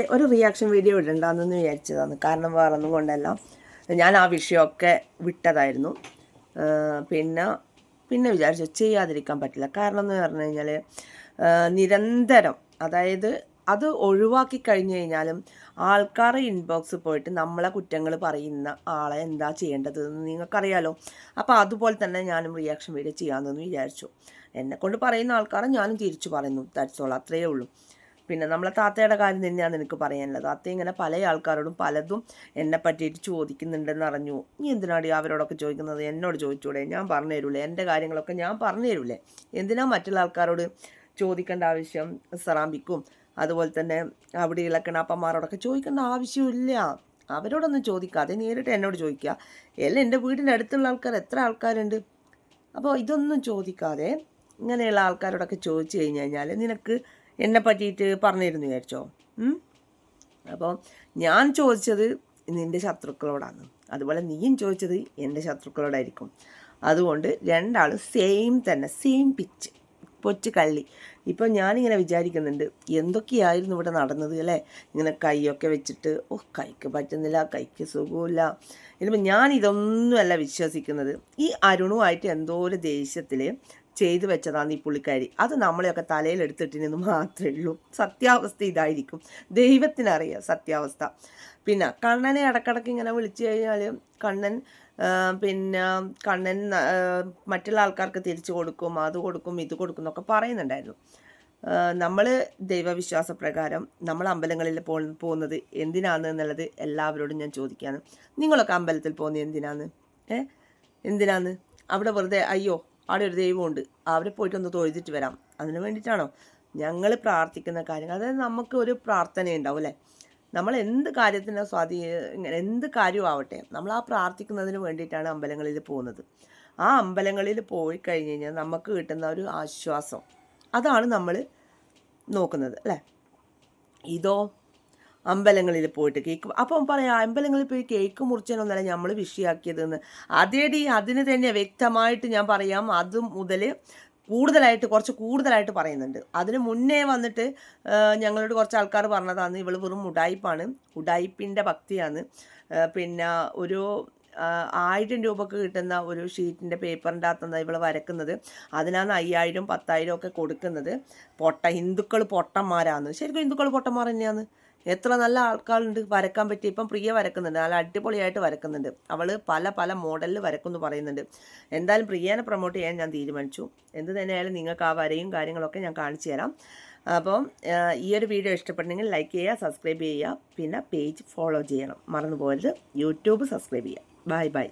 ഒരു reaction video ഇടണ്ടെന്ന് വിചാരിച്ചതാണ്. കാരണം വേറൊന്നും കൊണ്ടല്ല. ഞാൻ ആ വിഷയമൊക്കെ വിട്ടതായിരുന്നു. പിന്നെ പിന്നെ വിചാരിച്ചു ചെയ്യാതിരിക്കാൻ പറ്റില്ല. കാരണം എന്ന് പറഞ്ഞു കഴിഞ്ഞാൽ നിരന്തരം അതായത് അത് ഒഴിവാക്കി കഴിഞ്ഞു കഴിഞ്ഞാലും ആൾക്കാരെ ഇൻബോക്സ് പോയിട്ട് നമ്മളെ കുറ്റങ്ങൾ പറയുന്ന ആളെ എന്താ ചെയ്യേണ്ടത് എന്ന് നിങ്ങൾക്കറിയാലോ. അപ്പോൾ അതുപോലെ തന്നെ ഞാനും റിയാക്ഷൻ വീഡിയോ ചെയ്യാമെന്ന് വിചാരിച്ചു. എന്നെക്കൊണ്ട് പറയുന്ന ആൾക്കാരെ ഞാനും തിരിച്ചു പറയുന്നു. തരിച്ചോളാം അത്രയേ ഉള്ളൂ. പിന്നെ നമ്മളെ താത്തയുടെ കാര്യം തന്നെയാണ് എനിക്ക് പറയാനുള്ളത്. താത്ത ഇങ്ങനെ പല ആൾക്കാരോടും പലതും എന്നെ പറ്റിയിട്ട് ചോദിക്കുന്നുണ്ടെന്ന് അറിഞ്ഞു. നീ എന്തിനാടി അവരോടൊക്കെ ചോദിക്കുന്നത്? എന്നോട് ചോദിച്ചൂടെ? ഞാൻ പറഞ്ഞു തരൂലേ? എന്റെ കാര്യങ്ങളൊക്കെ ഞാൻ പറഞ്ഞു തരൂലേ? എന്തിനാ മറ്റുള്ള ആൾക്കാരോട് ചോദിക്കേണ്ട ആവശ്യം? സറാമ്പിക്കും അതുപോലെ തന്നെ അവിടെയുള്ള കിണാപ്പന്മാരോടൊക്കെ ചോദിക്കേണ്ട ആവശ്യമില്ല അവരോടൊന്നും ചോദിക്കാതെ നേരിട്ട് എന്നോട് ചോദിക്കുക. എല്ലാം എന്റെ വീടിന്റെ അടുത്തുള്ള ആൾക്കാർ എത്ര ആൾക്കാരുണ്ട്? അപ്പോൾ ഇതൊന്നും ചോദിക്കാതെ ഇങ്ങനെയുള്ള ആൾക്കാരോടൊക്കെ ചോദിച്ചു കഴിഞ്ഞു കഴിഞ്ഞാൽ നിനക്ക് എന്നെ പറ്റിയിട്ട് പറഞ്ഞിരുന്നു വിചാരിച്ചോ? അപ്പോൾ ഞാൻ ചോദിച്ചത് നിന്റെ ശത്രുക്കളോടാണ്. അതുപോലെ നീയും ചോദിച്ചത് എന്റെ ശത്രുക്കളോടായിരിക്കും. അതുകൊണ്ട് രണ്ടാളും സെയിം തന്നെ സെയിം പിച്ച് പൊച്ച് കള്ളി. ഇപ്പം ഞാനിങ്ങനെ വിചാരിക്കുന്നുണ്ട് എന്തൊക്കെയായിരുന്നു ഇവിടെ നടന്നത് അല്ലേ? ഇങ്ങനെ കൈയൊക്കെ വെച്ചിട്ട് ഓ കൈക്ക് പറ്റുന്നില്ല കൈക്ക് സുഖമില്ല ഇനിയിപ്പോൾ ഞാൻ ഇതൊന്നുമല്ല വിശ്വസിക്കുന്നത്. ഈ അരുണുമായിട്ട് എന്തോ ഒരു ദേഷ്യത്തിൽ ചെയ്തു വെച്ചതാണ് ഈ പുള്ളിക്കാരി. അത് നമ്മളെയൊക്കെ തലയിൽ എടുത്തിട്ടിനെന്ന് മാത്രമേ ഉള്ളൂ. സത്യാവസ്ഥ ഇതായിരിക്കും. ദൈവത്തിനറിയാം സത്യാവസ്ഥ. പിന്നെ കണ്ണനെ ഇടക്കിടക്ക് ഇങ്ങനെ വിളിച്ചു കഴിഞ്ഞാൽ കണ്ണൻ പിന്നെ കണ്ണൻ മറ്റുള്ള ആൾക്കാർക്ക് തിരിച്ചു കൊടുക്കും അത് കൊടുക്കും ഇത് കൊടുക്കും എന്നൊക്കെ പറയുന്നുണ്ടായിരുന്നു. നമ്മൾ ദൈവവിശ്വാസ പ്രകാരം നമ്മൾ അമ്പലങ്ങളിൽ പോ പോകുന്നത് എന്തിനാണ് എന്നുള്ളത് എല്ലാവരോടും ഞാൻ ചോദിക്കുകയാണ്. നിങ്ങളൊക്കെ അമ്പലത്തിൽ പോകുന്നത് എന്തിനാണ് ഏ? എന്തിനാണ് അവിടെ വെറുതെ അയ്യോ അവിടെ ഒരു ദൈവമുണ്ട്. അവരെ പോയിട്ടൊന്ന് തൊഴുതിട്ട് വരാം. അതിന് വേണ്ടിയിട്ടാണോ? ഞങ്ങൾ പ്രാർത്ഥിക്കുന്ന കാര്യങ്ങൾ. അതായത് നമുക്ക് ഒരു പ്രാർത്ഥന ഉണ്ടാവും അല്ലേ? നമ്മൾ എന്ത് കാര്യത്തിന് സ്വാധീ എന്ത് കാര്യമാവട്ടെ നമ്മൾ ആ പ്രാർത്ഥിക്കുന്നതിന് വേണ്ടിയിട്ടാണ് അമ്പലങ്ങളിൽ പോകുന്നത്. ആ അമ്പലങ്ങളിൽ പോയി കഴിഞ്ഞ് കഴിഞ്ഞാൽ നമുക്ക് കിട്ടുന്ന ഒരു ആശ്വാസം. അതാണ് നമ്മൾ നോക്കുന്നത് അല്ലേ? ഇതോ അമ്പലങ്ങളിൽ പോയിട്ട് കേക്ക് അപ്പം പറയാം അമ്പലങ്ങളിൽ പോയി കേക്ക് മുറിച്ചതിനൊന്നല്ല നമ്മൾ വിഷയാക്കിയതെന്ന്. അതേടി അതിന് തന്നെ വ്യക്തമായിട്ട് ഞാൻ പറയാം അത് മുതൽ കൂടുതലായിട്ട് കുറച്ച് കൂടുതലായിട്ട് പറയുന്നുണ്ട്. അതിന് മുന്നേ വന്നിട്ട് ഞങ്ങളോട് കുറച്ച് ആൾക്കാർ പറഞ്ഞതാണ് ഇവൾ വെറും ഉടായിപ്പാണ് ഉടായിപ്പിന്റെ ഭക്തിയാണ്. പിന്നെ ഒരു ആയിരം രൂപക്ക് കിട്ടുന്ന ഒരു ഷീറ്റിന്റെ പേപ്പറിന്റെ അകത്തുനിന്ന് ഇവൾ വരക്കുന്നത്. അതിനാണ് അയ്യായിരം പത്തായിരം ഒക്കെ കൊടുക്കുന്നത്. പൊട്ട ഹിന്ദുക്കൾ പൊട്ടന്മാരാണ് ശരിക്കും ഹിന്ദുക്കൾ പൊട്ടന്മാർ തന്നെയാണ് എത്ര നല്ല ആൾക്കാരുണ്ട് വരക്കാൻ പറ്റി. ഇപ്പം പ്രിയ വരക്കുന്നുണ്ട്. നല്ല അടിപൊളിയായിട്ട് വരക്കുന്നുണ്ട്. അവൾ പല പല മോഡലിൽ വരക്കുമെന്ന് പറയുന്നുണ്ട്. എന്തായാലും പ്രിയേനെ പ്രൊമോട്ട് ചെയ്യാൻ ഞാൻ തീരുമാനിച്ചു. എന്ത് തന്നെയായാലും നിങ്ങൾക്ക് ആ വരയും കാര്യങ്ങളൊക്കെ ഞാൻ കാണിച്ചു തരാം. അപ്പം ഈ ഒരു വീഡിയോ ഇഷ്ടപ്പെട്ടെങ്കിൽ ലൈക്ക് ചെയ്യുക സബ്സ്ക്രൈബ് ചെയ്യുക. പിന്നെ പേജ് ഫോളോ ചെയ്യണം. മറന്നു പോകരുത് യൂട്യൂബ് സബ്സ്ക്രൈബ് ചെയ്യുക. Bye bye